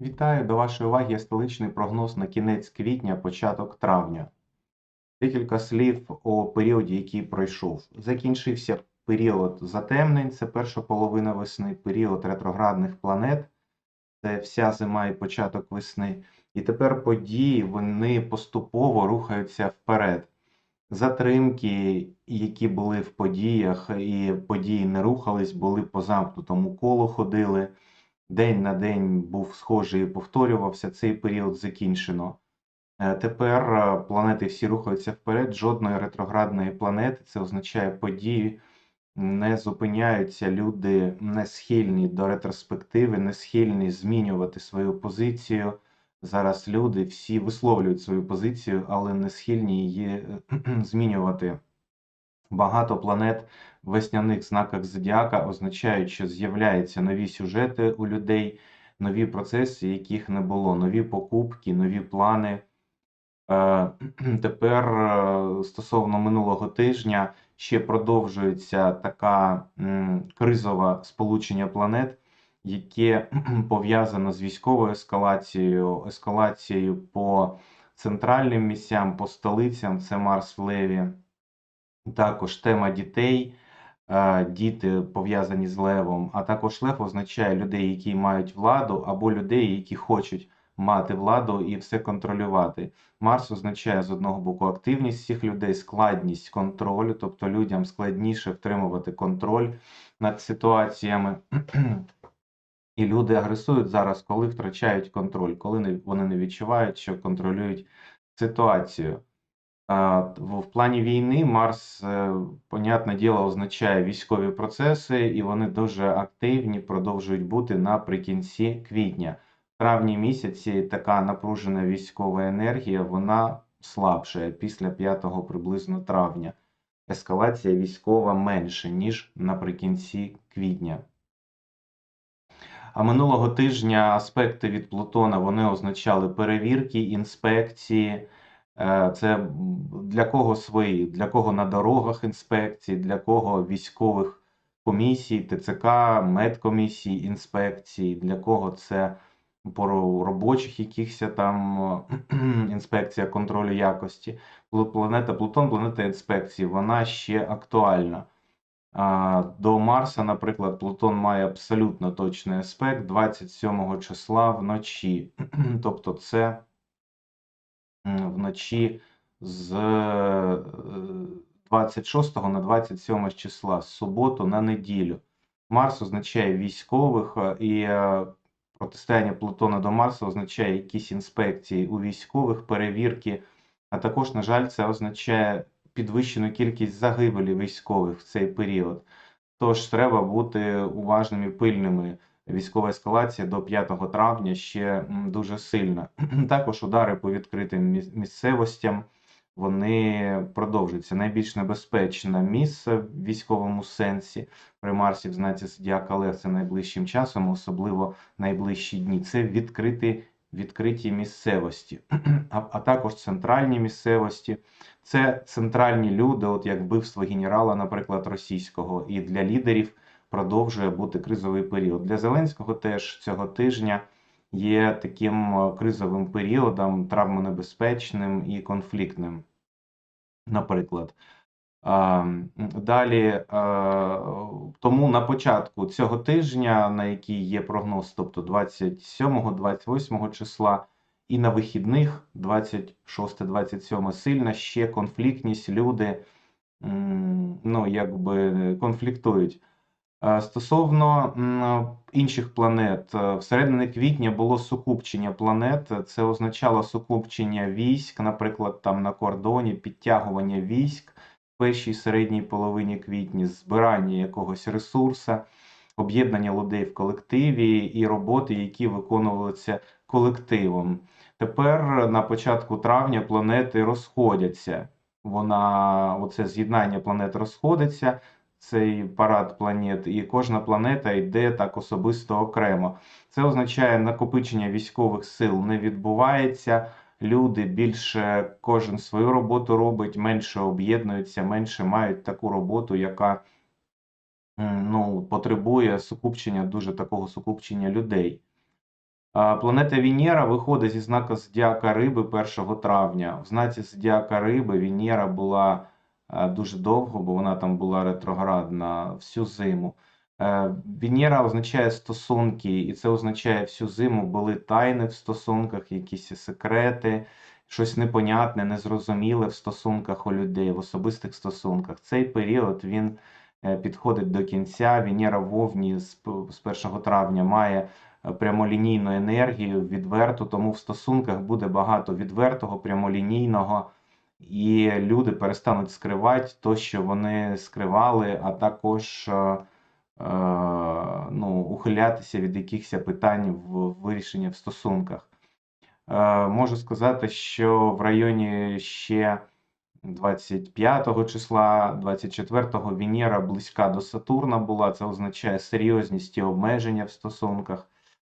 Вітаю до вашої уваги столичний прогноз на кінець квітня, початок травня. Декілька слів у періоді, який пройшов. Закінчився період затемнень, це перша половина весни, період ретроградних планет, це вся зима і початок весни. І тепер події вони поступово рухаються вперед. Затримки, які були в подіях, і події не рухались, були по замкнутому колу ходили день на день був схожий і повторювався, цей період закінчено. Е, Тепер е, планети всі рухаються вперед, жодної ретроградної планети, це означає події не зупиняються, люди не схильні до ретроспективи, не схильні змінювати свою позицію. Зараз люди всі висловлюють свою позицію, але не схильні її е, змінювати. Багато планет весняних знаках зодіака означають, що з'являються нові сюжети у людей, нові процеси, яких не було, нові покупки, нові плани. Е, Тепер е, стосовно минулого тижня ще продовжується така м, кризове сполучення планет, яке пов'язано з військовою ескалацією, ескалацією по центральним місцям, по столицям, це Марс в Леві. Також тема дітей, діти пов'язані з левом, а також лев означає людей, які мають владу, або людей, які хочуть мати владу і все контролювати. Марс означає з одного боку активність всіх людей, складність контролю, тобто людям складніше втримувати контроль над ситуаціями. І люди агресують зараз, коли втрачають контроль, коли вони не відчувають, що контролюють ситуацію. В плані війни Марс, е, понятне діло, означає військові процеси, і вони дуже активні, продовжують бути наприкінці квітня. В травні місяці така напружена військова енергія, вона слабшає після 5 приблизно травня. Ескалація військова менше, ніж наприкінці квітня. А минулого тижня аспекти від Плутона вони означали перевірки, інспекції. Е, Це для кого свої, для кого на дорогах інспекції, для кого військових комісій, ТЦК, медкомісій, інспекцій, для кого це по робочих якихось там інспекція контролю якості. Планета Плутон, планета інспекції, вона ще актуальна. До Марса, наприклад, Плутон має абсолютно точний аспект 27 числа вночі. Тобто це вночі з е, 26 на 27 числа, з суботу на неділю. Марс означає військових, е, і е, протистояння Плутона до Марса означає якісь інспекції у військових, перевірки, а також, на жаль, це означає підвищену кількість загибелі військових в цей період. Тож треба бути уважними, пильними. Військова ескалація до 5 травня ще дуже сильна. Також удари по відкритим місцевостям вони продовжуються. Найбільш небезпечне місце в військовому сенсі при Марсі в знаці Зодіака Левце найближчим часом, особливо найближчі дні. Це відкриті, відкриті місцевості, а, а також центральні місцевості. Це центральні люди, от як вбивство генерала, наприклад, російського, і для лідерів продовжує бути кризовий період. Для Зеленського теж цього тижня є таким е, кризовим періодом, травмонебезпечним і конфліктним, наприклад. Далі, тому на початку цього тижня, на який є прогноз, тобто 27-28 числа, і на вихідних 26-27 сильна ще конфліктність, люди ну, якби конфліктують. Е, Стосовно інших планет, е, всередині квітня було сукупчення планет. Це означало сукупчення військ, наприклад, там на кордоні, підтягування військ в першій середній половині квітня, збирання якогось ресурсу, об'єднання людей в колективі і роботи, які виконувалися колективом. Тепер на початку травня планети розходяться. Вона, оце з'єднання планет розходиться цей парад планет, і кожна планета йде так особисто окремо. Це означає, накопичення військових сил не відбувається. Люди більше кожен свою роботу робить, менше об'єднуються, менше мають таку роботу, яка ну, потребує сукупчення, дуже такого сукупчення людей. Планета Венера виходить зі знака Зодіака Риби 1 травня. В знаці Зодіака Риби Венера була дуже довго, бо вона там була ретроградна всю зиму. Е, Венера означає стосунки, і це означає всю зиму були тайни в стосунках, якісь секрети, щось непонятне, незрозуміле в стосунках у людей, в особистих стосунках. Цей період він е, підходить до кінця. Венера в Овні з 1 травня має е, прямолінійну енергію, відверту, тому в стосунках буде багато відвертого, прямолінійного, і люди перестануть скривати то, що вони скривали, а також. е, е, ну, ухилятися від якихось питань в вирішенні в стосунках. Е, Можу сказати, що в районі ще 25 числа, 24-го Венера близька до Сатурна була. Це означає серйозність і обмеження в стосунках.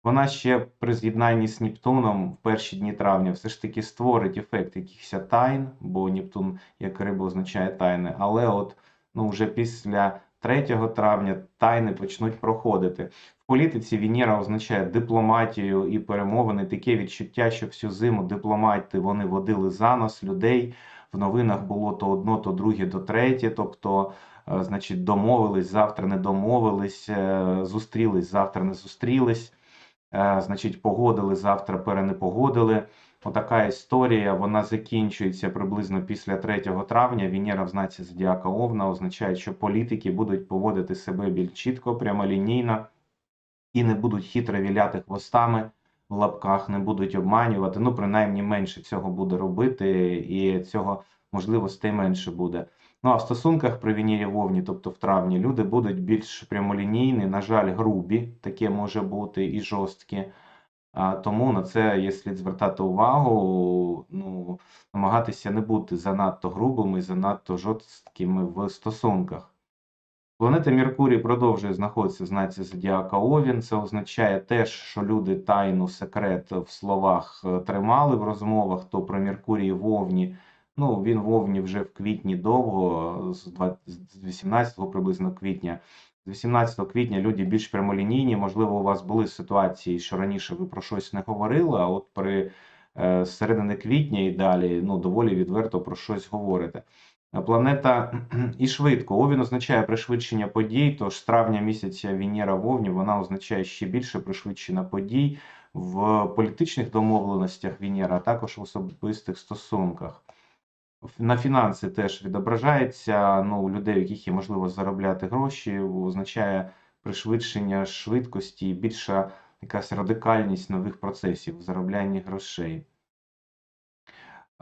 Вона ще при з'єднанні з Нептуном в перші дні травня все ж таки створить ефект якихось тайн, бо Нептун, як риба, означає тайни. Але от ну, вже після 3 травня тайни почнуть проходити. В політиці Венера означає дипломатію і перемовини. Таке відчуття, що всю зиму дипломати вони водили за нос людей. В новинах було то одно, то друге, то третє. Тобто, е, значить, домовились, завтра не домовились, е, зустрілись, завтра не зустрілись. Е, Значить, погодили, завтра перенепогодили. Отака історія, вона закінчується приблизно після 3 травня. Венера в знаці Зодіака Овна означає, що політики будуть поводити себе більш чітко, прямолінійно і не будуть хитро віляти хвостами в лапках, не будуть обманювати. Ну, принаймні, менше цього буде робити, і цього можливостей менше буде. Ну а в стосунках при Венері в Овні, тобто в травні, люди будуть більш прямолінійні, на жаль, грубі, таке може бути і жорсткі. Тому на це є слід звертати увагу, ну, намагатися не бути занадто грубими, занадто жорсткими в стосунках. Планета Меркурій продовжує знаходитися в знаці Зодіака Овін. Це означає теж, що люди тайну, секрет в словах е, тримали в розмовах, то про Меркурій в Овні. Ну, він в Овні вже в квітні довго, з два- з 18 приблизно квітня. З 18 квітня люди більш прямолінійні. Можливо, у вас були ситуації, що раніше ви про щось не говорили, а от при е, середини квітня і далі ну, доволі відверто про щось говорите. Е, Планета і швидко. Овін означає пришвидшення подій, тож з травня місяця Венера в Овні вона означає ще більше пришвидшення подій в політичних домовленостях Венера, а також в особистих стосунках. На фінанси теж відображається. Ну, у людей, у яких є можливість заробляти гроші, означає пришвидшення швидкості і більша якась радикальність нових процесів в зароблянні грошей.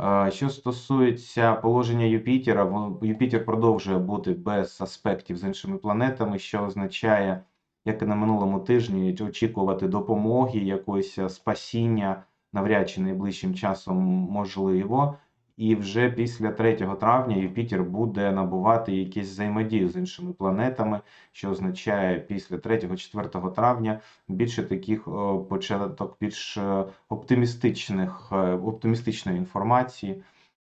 Е, Що стосується положення Юпітера, Юпітер продовжує бути без аспектів з іншими планетами, що означає, як і на минулому тижні, очікувати допомоги, якогось е, спасіння навряд чи найближчим часом можливо. І вже після 3 травня Юпітер буде набувати якісь взаємодію з іншими планетами, що означає після 3-4 травня більше таких початок більш е, оптимістичних, е, оптимістичної інформації,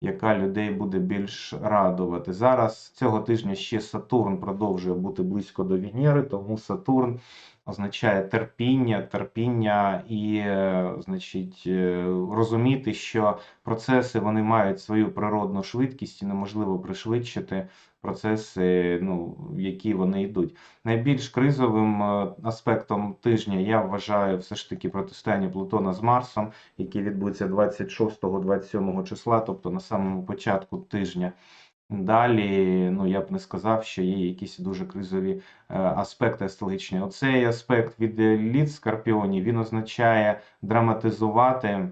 яка людей буде більш радувати. Зараз цього тижня ще Сатурн продовжує бути близько до Венери, тому Сатурн означає терпіння, терпіння і, е, значить, е, розуміти, що процеси вони мають свою природну швидкість і неможливо пришвидшити процеси, ну, які вони йдуть. Найбільш кризовим е, аспектом тижня я вважаю все ж таки протистояння Плутона з Марсом, яке відбудеться 26-27 числа, тобто на самому початку тижня. Далі, ну я б не сказав, що є якісь дуже кризові е, аспекти астрологічні. Оцей аспект від літ Скорпіонів він означає драматизувати,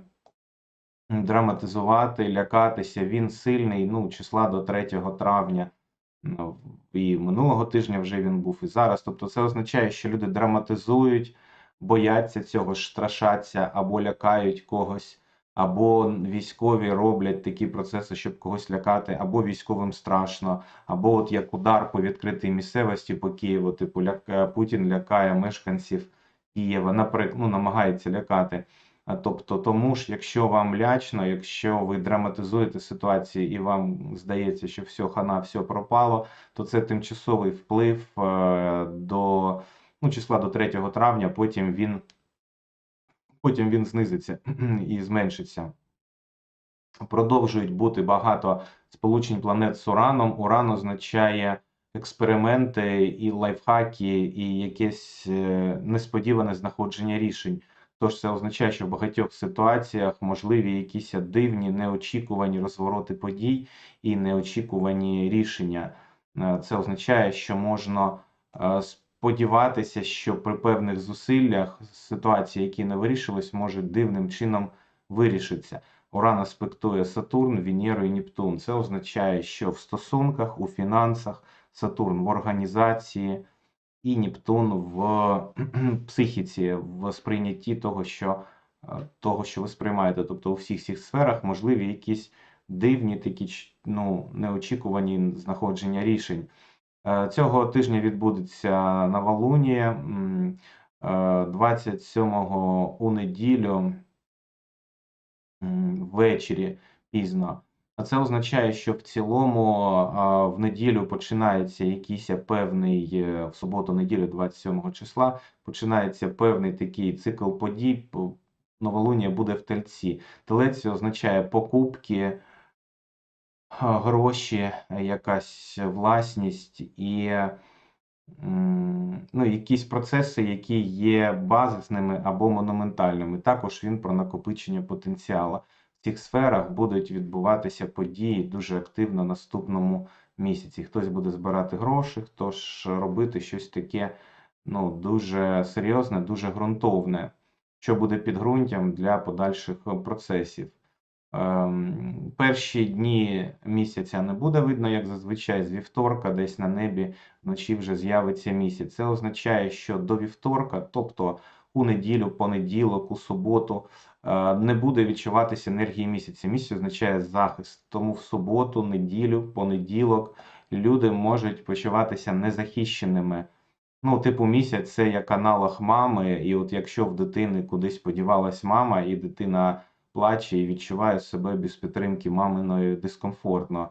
драматизувати, лякатися. Він сильний, ну, числа до 3 травня. Ну, і минулого тижня вже він був, і зараз. Тобто це означає, що люди драматизують, бояться цього, страшаться або лякають когось, або військові роблять такі процеси, щоб когось лякати, або військовим страшно, або от як удар по відкритій місцевості по Києву, типу ляка... Путін лякає мешканців Києва, наприклад, ну, намагається лякати. Тобто, тому ж, якщо вам лячно, якщо ви драматизуєте ситуацію і вам здається, що все хана, все пропало, то це тимчасовий вплив е, до ну, числа до 3 травня. Потім він потім він знизиться і зменшиться. Продовжують бути багато сполучень планет з Ураном. Уран означає експерименти і лайфхаки, і якесь е, несподіване знаходження рішень. Тож це означає, що в багатьох ситуаціях можливі якісь дивні, неочікувані розвороти подій і неочікувані рішення. Е, Це означає, що можна е, сподіватися, що при певних зусиллях ситуації, які не вирішились, можуть дивним чином вирішитися. Уран аспектує Сатурн, Венеру і Нептун. Це означає, що в стосунках, у фінансах, Сатурн в організації і Нептун в психіці, в сприйнятті того, що, е, того, що ви сприймаєте. Тобто у всіх цих сферах можливі якісь дивні, такі ну, неочікувані знаходження рішень. Е, Цього тижня відбудеться новолунія м, е, 27-го у неділю ввечері пізно. А це означає, що в цілому в неділю починається якийсь певний, е, в суботу-неділю, 27 числа, починається певний такий цикл подій. Новолуння буде в тельці. Телець означає покупки, гроші, е, якась власність і ну, якісь процеси, які є базисними або монументальними. Також він про накопичення потенціалу. В цих сферах будуть відбуватися події дуже активно наступному місяці. Хтось буде збирати гроші, хтось робити щось таке ну, дуже серйозне, дуже ґрунтовне, що буде підґрунтям для подальших е, процесів. Ем, перші дні місяця не буде видно, як зазвичай, з вівторка, десь на небі вночі вже з'явиться місяць. Це означає, що до вівторка, тобто у неділю, понеділок, у суботу, е, не буде відчуватися енергії місяця. Місяць означає захист. Тому в суботу, неділю, понеділок люди можуть почуватися незахищеними. Ну, типу, місяць це як аналог мами, і от якщо в дитини кудись подівалась мама, і дитина плаче і відчуває себе без підтримки маминої дискомфортно.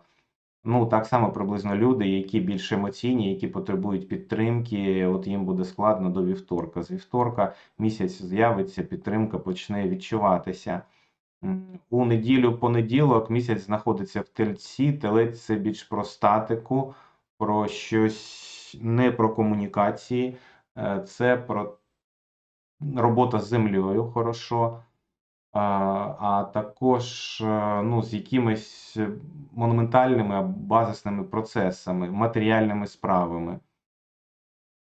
Ну, так само приблизно люди, які більш емоційні, які потребують підтримки, от їм буде складно до вівторка. З вівторка місяць з'явиться, підтримка почне відчуватися. У неділю, понеділок місяць знаходиться в тельці. Телець це більш про статику, про щось не про комунікації, е, це про робота з землею хорошо. А, також е, ну, з якимись монументальними базисними процесами, матеріальними справами.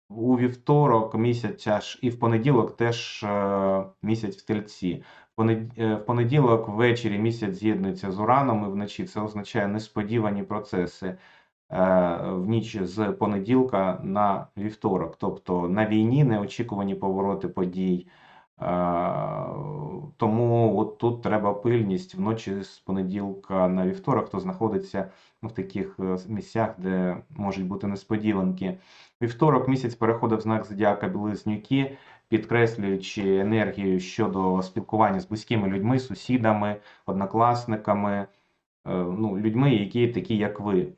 У вівторок місяць аж і в понеділок теж е, місяць в тельці. Е, В понеділок ввечері місяць з'єднується з Ураном і вночі. Це означає несподівані процеси в ніч з понеділка на вівторок. Тобто на війні неочікувані повороти подій. Е, Тому от тут треба пильність вночі з понеділка на вівторок, хто знаходиться ну, в таких е, місцях, де можуть бути несподіванки. Вівторок місяць переходив знак зодіака Білизнюки, підкреслюючи енергію щодо спілкування з близькими людьми, сусідами, однокласниками, е, ну, людьми, які такі, як ви.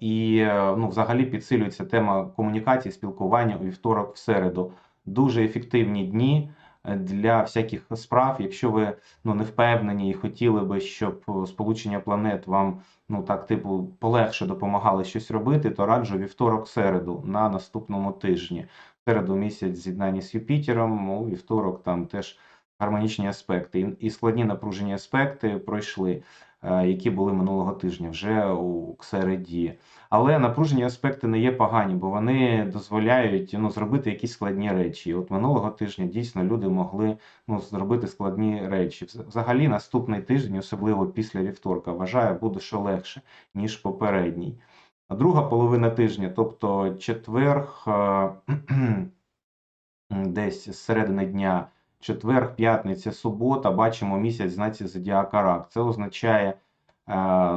І ну, взагалі підсилюється тема комунікації, спілкування у вівторок в середу. Дуже ефективні дні е, для всяких справ. Якщо ви ну, не впевнені і хотіли би, щоб е, сполучення планет вам ну так, типу, полегше допомагали щось робити, то раджу вівторок середу на наступному тижні. Середу місяць з'єднання з Юпітером, у вівторок там теж гармонічні аспекти. І, складні напружені аспекти пройшли які були минулого тижня вже у середі. Але напружені аспекти не є погані, бо вони дозволяють ну, зробити якісь складні речі. І От минулого тижня дійсно люди могли ну, зробити складні речі. Взагалі, наступний тиждень, особливо після вівторка, вважаю, буде ще легше, ніж попередній. А друга половина тижня, тобто четверг, е, десь з середини дня, четверг, п'ятниця, субота, бачимо місяць знаці зодіака Рак. Це означає е,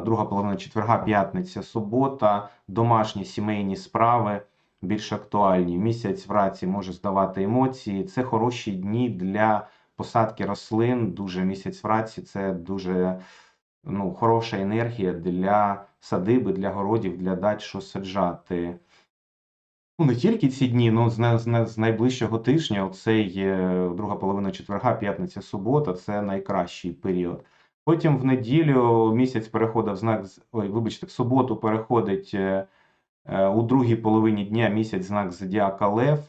друга половина четверга, п'ятниця, субота, домашні сімейні справи більш актуальні. Місяць в раці може здавати емоції. Це хороші дні для посадки рослин. Дуже місяць в раці це дуже ну, хороша енергія для садиби, для городів, для дач, що саджати. Ну, не тільки ці дні, ну з, з, з найближчого тижня, оцей е, друга половина четверга, п'ятниця, субота це найкращий період. Потім в неділю місяць переходить в знак, ой, вибачте, в суботу переходить е, е, у другій половині дня місяць знак зодіака Лев.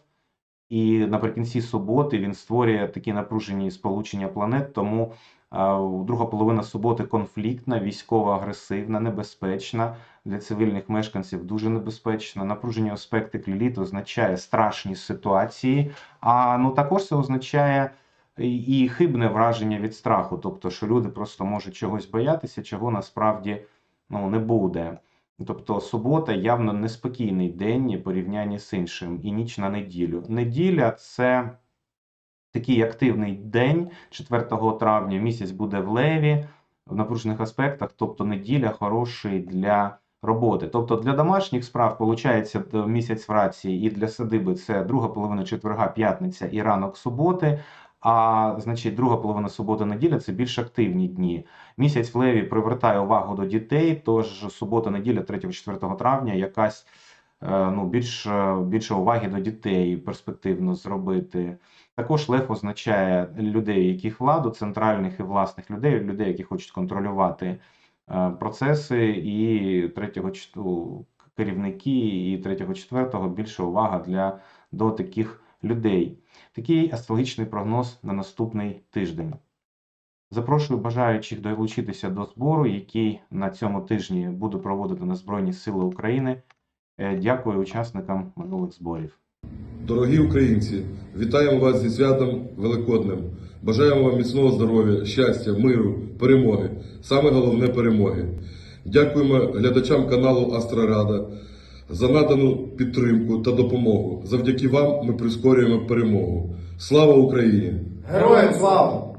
І наприкінці суботи він створює такі напружені сполучення планет, тому друга половина суботи конфліктна, військово-агресивна, небезпечна для цивільних мешканців дуже небезпечна. Напружені аспекти кліліт означає страшні ситуації, а ну також це означає і хибне враження від страху, тобто, що люди просто можуть чогось боятися, чого насправді ну, не буде. Тобто субота явно неспокійний день в порівнянні з іншим, і ніч на неділю. Неділя це такий активний день 4 травня. Місяць буде в леві в напружених аспектах, тобто неділя хороший для роботи. Тобто для домашніх справ виходить місяць в рації, і для садиби це друга половина четверга, п'ятниця і ранок суботи. А значить, друга половина субота, неділя це більш активні дні. Місяць в леві привертає увагу до дітей, тож субота, неділя, 3-4 травня, якась е, ну, більш, більше уваги до дітей перспективно зробити. Також лев означає людей, яких владу, центральних і власних людей, людей, які хочуть контролювати е, процеси, і третього чт- керівники, і третього, четвертого більше увага для до таких людей. Такий астрологічний прогноз на наступний тиждень. Запрошую бажаючих долучитися до збору, який на цьому тижні буду проводити на Збройні Сили України. Е, Дякую учасникам минулих зборів. Дорогі українці, вітаємо вас зі святом Великодним. Бажаємо вам міцного здоров'я, щастя, миру, перемоги. Саме головне перемоги. Дякуємо глядачам каналу Астрорада за надану підтримку та допомогу. Завдяки вам ми прискорюємо перемогу. Слава Україні! Героям слава!